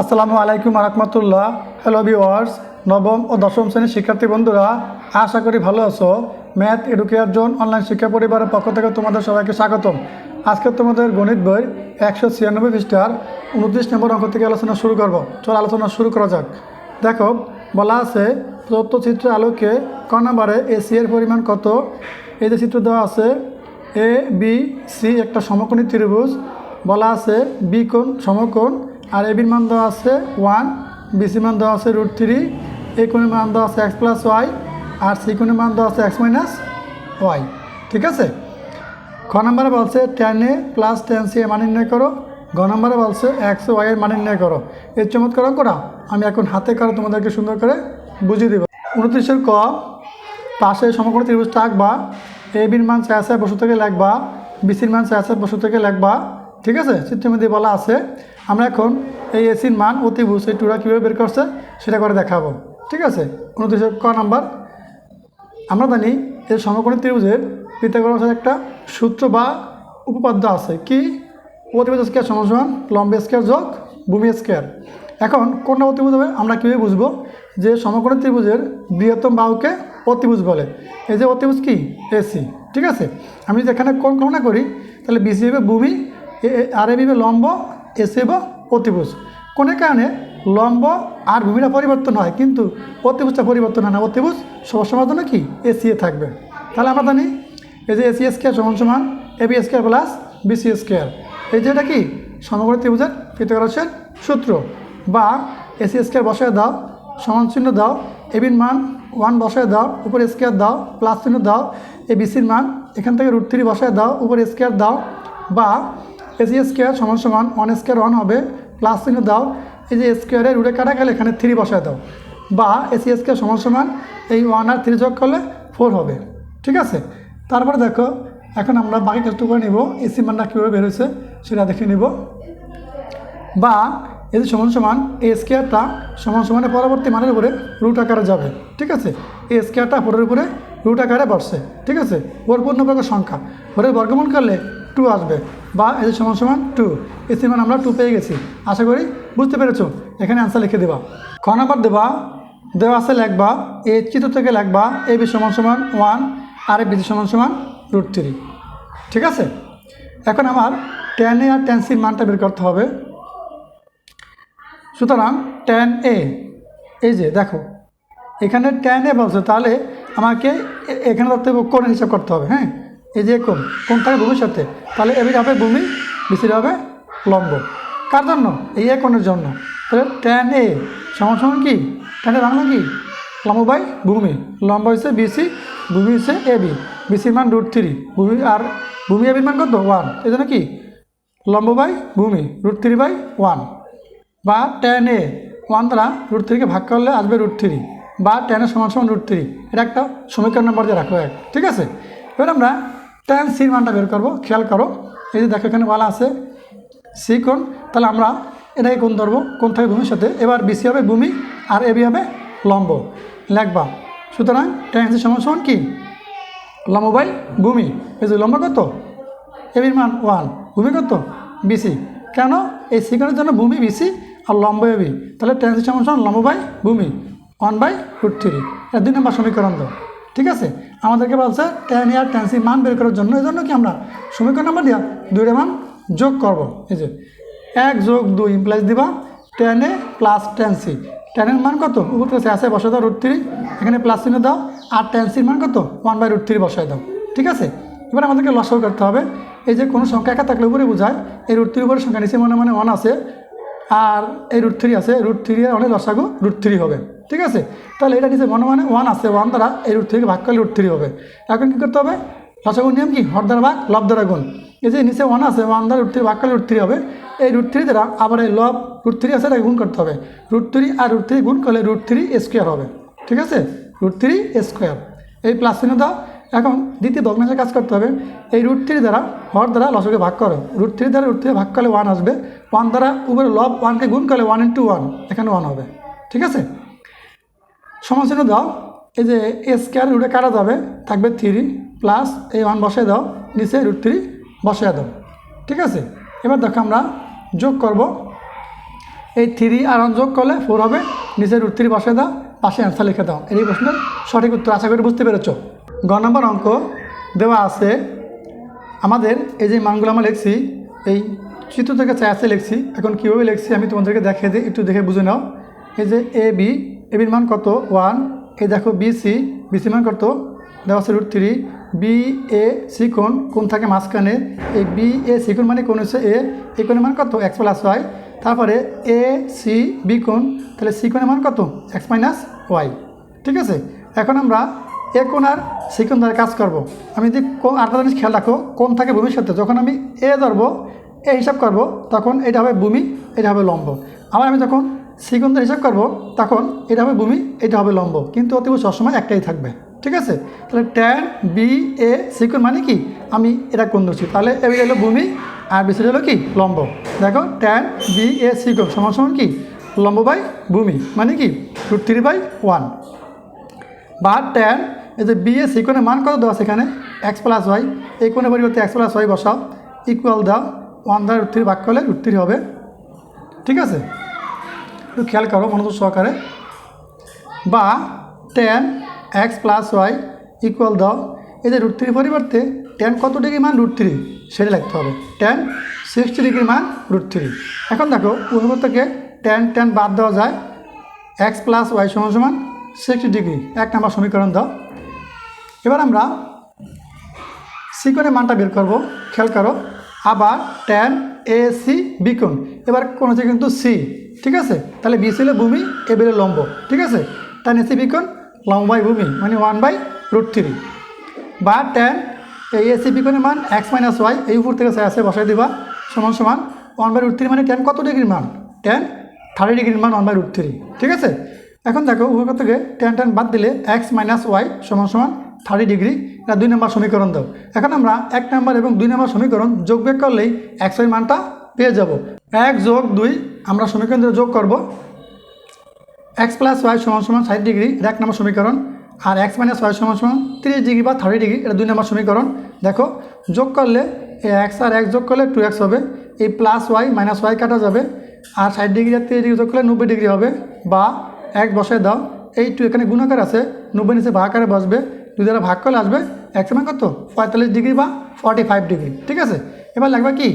আসসালামু আলাইকুম রহমতুল্লাহ hello viewers নবম ও দশম শ্রেণির শিক্ষার্থী বন্ধুরা, আশা করি ভালো আছো। ম্যাথ এডুকেয়ার জোন অনলাইন শিক্ষা পরিবারের পক্ষ থেকে তোমাদের সবাইকে স্বাগতম। আজকে তোমাদের গণিত বই একশো ছিয়ানব্বই পৃষ্ঠার উনত্রিশ নম্বর অঙ্ক থেকে আলোচনা শুরু করব। চল আলোচনা শুরু করা যাক। দেখো, বলা আছে, প্রদত্ত চিত্র আলোকে ক নম্বরে এসি এর পরিমাণ কত? এই যে চিত্র দেওয়া আছে এ বি সি একটা সমকোণী ত্রিভুজ। বলা আছে বি কোণ সমকোণ আর এবির মান দেওয়া আছে ওয়ান বিসি মান দেওয়া আছে রুট থ্রি কোণের মান দেওয়া আছে এক্স প্লাস ওয়াই, আর সি কোণের মান দেওয়া আছে এক্স মাইনাস ওয়াই। ঠিক আছে? খ নম্বরে বলছে tan A plus tan C A মান নির্ণয় করো। গ নম্বরে বলছে এক্স ওয়াই এর মান নির্ণয় করো। এর চমৎকার করা আমি এখন হাতে করে তোমাদেরকে সুন্দর করে বুঝিয়ে দেবো। উনত্রিশের ক, পাশে সমকোণ ত্রিভুজটা আঁকবা। এ বির মান চায় বসু থেকে লেখবা। বিসির মান চায় বসু থেকে লেখবা। ঠিক আছে? চিত্রের বলা আছে আমরা এখন এই এসির মান, অতিভুজ এই টুরা কীভাবে বের করছে, সেটা করে দেখাবো। ঠিক আছে? উনত্রিশের ক নাম্বার। আমরা জানি এই সমকোণী ত্রিভুজের পিথাগোরাসের একটা সূত্র বা উপপাদ্য আছে। কি? অতিভুজ স্কোয়ার সমান সমান লম্ব স্কোয়ার যোগ ভূমি স্কোয়ার। এখন কোনটা অতিভুজ হবে, আমরা কীভাবে বুঝব? যে সমকোণী ত্রিভুজের বৃহত্তম বাহুকে অতিভুজ বলে। এই যে অতিভুজ কি? এসি। ঠিক আছে? আমি যদি এখানে কোন গণনা করি, তাহলে বিসি হবে ভূমি আর এ হবে লম্ব এসি বা অতিভুজ। কোনো কারণে লম্ব আর ভূমিটা পরিবর্তন হয়, কিন্তু অতিভুজটা পরিবর্তন হয় না। অতিভুজ সবসময়ের জন্য কি? এসিএ থাকবে। তাহলে আমরা জানি এই যে এসি স্কোয়ার সমান সমান AB square plus BC square এই যে এটা কি? সমগ্র ত্রিভুজের পিথাগোরাসের সূত্র। বা এসি স্কোয়ার বসায় দাও, সমান চিহ্ন দাও এবির মান ওয়ান বসায় দাও উপরে স্কোয়ার দাও প্লাস চিহ্ন দাও এ বিসির মান এখান থেকে রুট থ্রি বসায় দাও উপরে স্কোয়ার দাও, বা এসি স্কোয়ার সমান সমান ওয়ান স্কোয়ার ওয়ান হবে প্লাস চিহ্ন দাও, এই যে স্কোয়ারে রুটে কাটা গেলে এখানে থ্রি বসায় দাও। বা এসি স্কোয়ার সমান সমান, এই ওয়ান আর থ্রি যোগ করলে ফোর হবে, ঠিক আছে? তারপরে দেখো, এখন আমরা বাকি কাজটুকু করে নিব এসি মানটা কীভাবে বেরোচ্ছে সেটা দেখে নিব। বা এদের সমান সমান, এই স্কেয়ারটা সমান সমানের পরবর্তী মানের উপরে রুট আকারে যাবে, ঠিক আছে? এই স্কেয়ারটা ফোরের উপরে রুট আকারে বসছে, ঠিক আছে? ওর পূর্ণবর্গ সংখ্যা ফোরের বর্গমূল করলে টু আসবে বা এদের সমান সমান টু এসি মান আমরা টু পেয়ে গেছি। আশা করি বুঝতে পেরেছ? এখানে অ্যান্সার লিখে দেবা। খ নাম্বার দেবা, দেওয়া আছে লেখবা, এ চিত্র থেকে লেখবা, এ বি সমান সমান ওয়ান আর এ বিসি সমান সমান রুট থ্রি ঠিক আছে? এখন আমার টেন এ আর টেন সির মানটা বের করতে হবে। সুতরাং টেন এ এই যে দেখো, এখানে টেন এ বলছে, তাহলে আমাকে এখানে ধরতে কোণের হিসাব করতে হবে হ্যাঁ? এই যে কোন কোণ থাকে সাথে তাহলে এবির হবে ভূমি বিসির হবে লম্ব। কার জন্য? এই এ কোণের জন্য। তাহলে টেন এ সমান সমান কি? টেন এ বাংলা কি? লম্ব বাই ভূমি। লম্ব হচ্ছে বিসি ভূমি হচ্ছে এ বি বিসির মান রুট থ্রি ভূমি আর ভূমি এবির মান কত? ওয়ান এই জন্য কি? লম্ব বাই ভূমি রুট থ্রি বাই ওয়ান বা টেন এ ওয়ান দ্বারা রুট থ্রিকে ভাগ করলে আসবে রুট থ্রি বা টেনের সমান সমান রুট থ্রি এটা একটা সমীকরণ নম্বর দিয়ে রাখো এক। ঠিক আছে? এবার আমরা টেন সির মানটা বের করব, খেয়াল করো। এই যে দেখো এখানে বলা আছে সি কোণ, তাহলে আমরা এটাকে কোণ ধরবো, কোণ থাকে ভূমির সাথে। এবার বিসি হবে ভূমি আর এবি হবে লম্ব। লেখবা। সুতরাং টেন সি সমান কি? লম্ব বাই ভূমি। এই যে লম্ব কত? এবির মান ওয়ান ভূমি কত? বিসি কেন? এই সিকনের জন্য ভূমি বিসি আর লম্ব এবি তাহলে টেন সি সমান লম্ব বাই ভূমি। ওয়ান বাই রুট থ্রি এটা দুই নম্বর সমীকরণ তো। ঠিক আছে? আমাদেরকে বলছে টেন ইয়ার টেন সি মান বের করার জন্য এই জন্য কি আমরা সমীকরণ নাম্বার দিয়া দুইটা মান যোগ করব। এই যে, এক যোগ দুই ইমপ্লাইজ দিবা tan A plus tan C টেনের মান কত? উপর থেকে আছে বসাই দাও রুট থ্রি এখানে প্লাস চিহ্ন দাও। আর টেন সির মান কত? ওয়ান বাই রুট থ্রি বসায় দাও। ঠিক আছে? এবার আমাদেরকে লসাগু করতে হবে। এই যে কোনো সংখ্যা একা থাকলে উপরে বোঝায়। এই রুট থ্রির উপরে সংখ্যা নিচে মনে মনে ওয়ান আছে। আর এই রুট থ্রি আছে রুট থ্রি অনেক লসাগু রুট থ্রি হবে ঠিক আছে তাহলে এটা নিচে মনে মানে ওয়ান আছে ওয়ান দ্বারা এই রুট থ্রিকে ভাগ করলে রুট থ্রি হবে এখন কী করতে হবে লসাগুর নিয়ম কি হর দ্বারা ভাগ লব দ্বারা গুণ এই যে নিচে ওয়ান আছে ওয়ান দ্বারা রুট থ্রি ভাগ করলে রুট থ্রি হবে এই রুট থ্রি দ্বারা আবার এই লব রুট থ্রি আছে এটাকে গুণ করতে হবে রুট থ্রি আর রুট থ্রি গুণ করলে রুট থ্রি স্কোয়ার হবে ঠিক আছে রুট থ্রি স্কোয়ার এই প্লাস চিহ্ন দাও এখন দ্বিতীয় ভগ্নাংশের কাজ করতে হবে। এই রুট থ্রি দ্বারা হর দ্বারা লসকে ভাগ করো। রুট থ্রি দ্বারা রুট থ্রি ভাগ করলে ওয়ান আসবে। ওয়ান দ্বারা উপরে লব ওয়ানকে গুণ করলে ওয়ান ইন্টু ওয়ান এখানে ওয়ান হবে। ঠিক আছে? সমাচিহ্ন দাও। এই যে এ স্কোয়ার রুটে কাটা যাবে, থাকবে থ্রি প্লাস এই ওয়ান বসায় দাও। নিচে রুট থ্রি বসায় দাও। ঠিক আছে? এবার দেখো আমরা যোগ করব। এই থ্রি আর ওয়ান যোগ করলে ফোর হবে। নিচে রুট থ্রি বসে দাও। পাশে অ্যান্সার লিখে দাও। এই প্রশ্নের সঠিক উত্তর আশা করি বুঝতে পেরেছ। গ নম্বর অঙ্ক দেওয়া আছে। আমাদের এই যে মানগুলো আমরা লিখছি, এই চিত্র থেকে চায়াসে লিখছি। এখন কীভাবে লিখছি আমি তোমাদেরকে দেখিয়ে দিই, একটু দেখে বুঝে নাও। এই যে এ বি এ বির মান কত? ওয়ান এই দেখো বি সি বি সি মান কত? দেওয়া আছে root three B A C কোণ কোন থাকে মাঝখানে। এই বি এ সি কোণ মানে কোন হচ্ছে এ এই কোণের মান কত? এক্স প্লাস ওয়াই তারপরে এ সি বি কোণ। তাহলে সি কোণের মান কত? এক্স মাইনাস ওয়াই ঠিক আছে? এখন আমরা এ কোণ আর সি কোণ কাজ করব। আমি যদি কোন আরেকটা জিনিস খেয়াল রাখো কোন থাকে সাথে। যখন আমি এ ধরবো, এ হিসাব করব, তখন এটা হবে ভূমি, এটা হবে লম্ব। আবার আমি যখন সিকন্দের হিসাব করব, তখন এটা হবে ভূমি, এটা হবে লম্ব। কিন্তু অতিব সবসময় একটাই থাকবে। ঠিক আছে? তাহলে ট্যান বি এ সিকন মানে কি? আমি এটা কোন ধরছি। তাহলে এবার হলো ভূমি, আর বিসি হলো কি? লম্ব। দেখো ট্যান বি এ সিকন সমান সমান কি? লম্ব বাই ভূমি। মানে কি? রুট থ্রি বাই ওয়ান বা ট্যান এই যে বি এ সিকোনের মান কত দেওয়া সেখানে এক্স প্লাস ওয়াই এই কোণের পরিবর্তে এক্স প্লাস ওয়াই বসাও। ইকুয়াল দাও। ওয়ান দ্বারা রুট থ্রি ভাগ করলে রুট থ্রি হবে। ঠিক আছে? একটু খেয়াল করো মনোযোগ সহকারে। বা tan x plus y equal দাও। এই যে রুট থ্রির পরিবর্তে টেন কত ডিগ্রি মান? Root three. সেটা লিখতে হবে। টেন সিক্সটি ডিগ্রি মান রুট থ্রি। এখন দেখো উভয় থেকে টেন টেন বাদ দেওয়া যায়। এক্স প্লাস ওয়াই সমান সমান সিক্সটি ডিগ্রি। এক নম্বর সমীকরণ দাও। এবার আমরা সিকোনের মানটা বের করব। খেয়াল করো, আবার ট্যান এ সি বিকোণ। এবার কোন হচ্ছে কিন্তু সি ঠিক আছে? তাহলে বি ছিল ভূমি এ বেলে লম্ব, ঠিক আছে? ট্যান এ সি বিকোণ, লম্ব বাই ভূমি মানে ওয়ান বাই রুট থ্রি বা ট্যান এই এ সি বিকোণের মান এক্স মাইনাস ওয়াই এই উপর থেকে আছে, বসাই দিবা, সমান সমান। ওয়ান বাই রুট থ্রি মানে ট্যান কত ডিগ্রির মান? ট্যান থার্টি ডিগ্রির মান ওয়ান বাই রুট থ্রি ঠিক আছে? এখন দেখো উভয় থেকে ট্যান ট্যান বাদ দিলে এক্স মাইনাস ওয়াই সমান সমান থার্টি ডিগ্রি এটা দুই নম্বর সমীকরণ দাও। এখন আমরা এক নম্বর এবং দুই নম্বর সমীকরণ যোগ বিয়োগ করলেই এক্স ওয়াই মানটা পেয়ে যাব। এক যোগ দুই, আমরা সমীকরণ যোগ করব। এক্স প্লাস ওয়াই সমান সমান ষাট ডিগ্রি এক নম্বর সমীকরণ। আর এক্স মাইনাস ওয়াই সমান সমান তিরিশ ডিগ্রি বা থার্টি ডিগ্রি, এটা দুই নম্বর সমীকরণ। দেখো, যোগ করলে এই এক্স আর এক্স যোগ করলে টু এক্স হবে। এই প্লাস ওয়াই মাইনাস ওয়াই কাটা যাবে। আর ষাট ডিগ্রি আর তিরিশ ডিগ্রি যোগ করলে নব্বই ডিগ্রি হবে। বা এক বসায় দাও, এই টু এখানে গুণাকার আছে, নব্বই নিচে ভাগাকারে বসবে। দুই দ্বারা ভাগ করলে আসবে এক সময় কত? পঁয়তাল্লিশ ডিগ্রি বা ফর্টি ফাইভ ডিগ্রি ঠিক আছে? এবার লাগবে কি?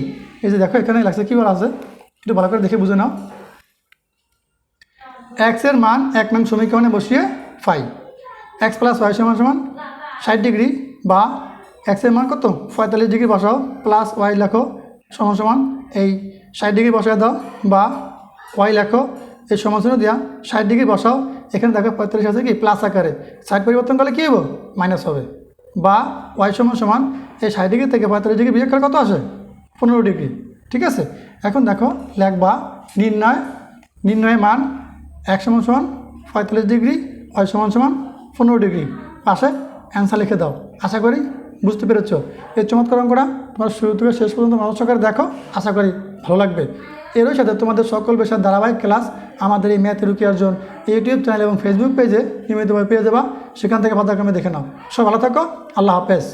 এই যে দেখো, এখানে লাগছে কী বলা আছে? একটু ভালো করে দেখে বুঝে নাও। এক্সের মান এক নং সমীকরণে বসিয়ে ফাইভ এক্স প্লাস ওয়াই সমান সমান ষাট ডিগ্রি বা এক্সের মান কত? পঁয়তাল্লিশ ডিগ্রি বসাও প্লাস ওয়াই লেখো, সমান সমান এই ষাট ডিগ্রি বসায় দাও বা ওয়াই লেখো, এই সমাধান দেওয়া ষাট ডিগ্রি বসাও এখানে দেখো পঁয়তাল্লিশ আছে কি? প্লাস আকারে। ষাট পরিবর্তন করলে কী হব মাইনাস হবে। বা ওয়াই সমান সমান এই ষাট ডিগ্রি থেকে পঁয়তাল্লিশ ডিগ্রি বিয়োগ কত আসে? পনেরো ডিগ্রি। ঠিক আছে? এখন দেখো, লেখবা নির্ণয়। নির্ণয় মান এক সমান সমান পঁয়তাল্লিশ ডিগ্রি ওয়াই সমান সমান পনেরো ডিগ্রি। পাশে অ্যান্সার লিখে দাও। আশা করি বুঝতে পেরেছ। এই চমৎকার অঙ্কটা তোমার শুরু থেকে শেষ পর্যন্ত মানুষ দেখো। আশা করি ভালো লাগবে। এরই সাথে তোমাদের সকল পেশার ধারাবাহিক ক্লাস, আমাদের এই math rookie Arjan YouTube channel এবং ফেসবুক পেজে নিয়মিতভাবে পেয়ে যাবা। সেখান থেকে পাতাক্রমে দেখে নাও। সব ভালো থাকো, আল্লাহ হাফেজ।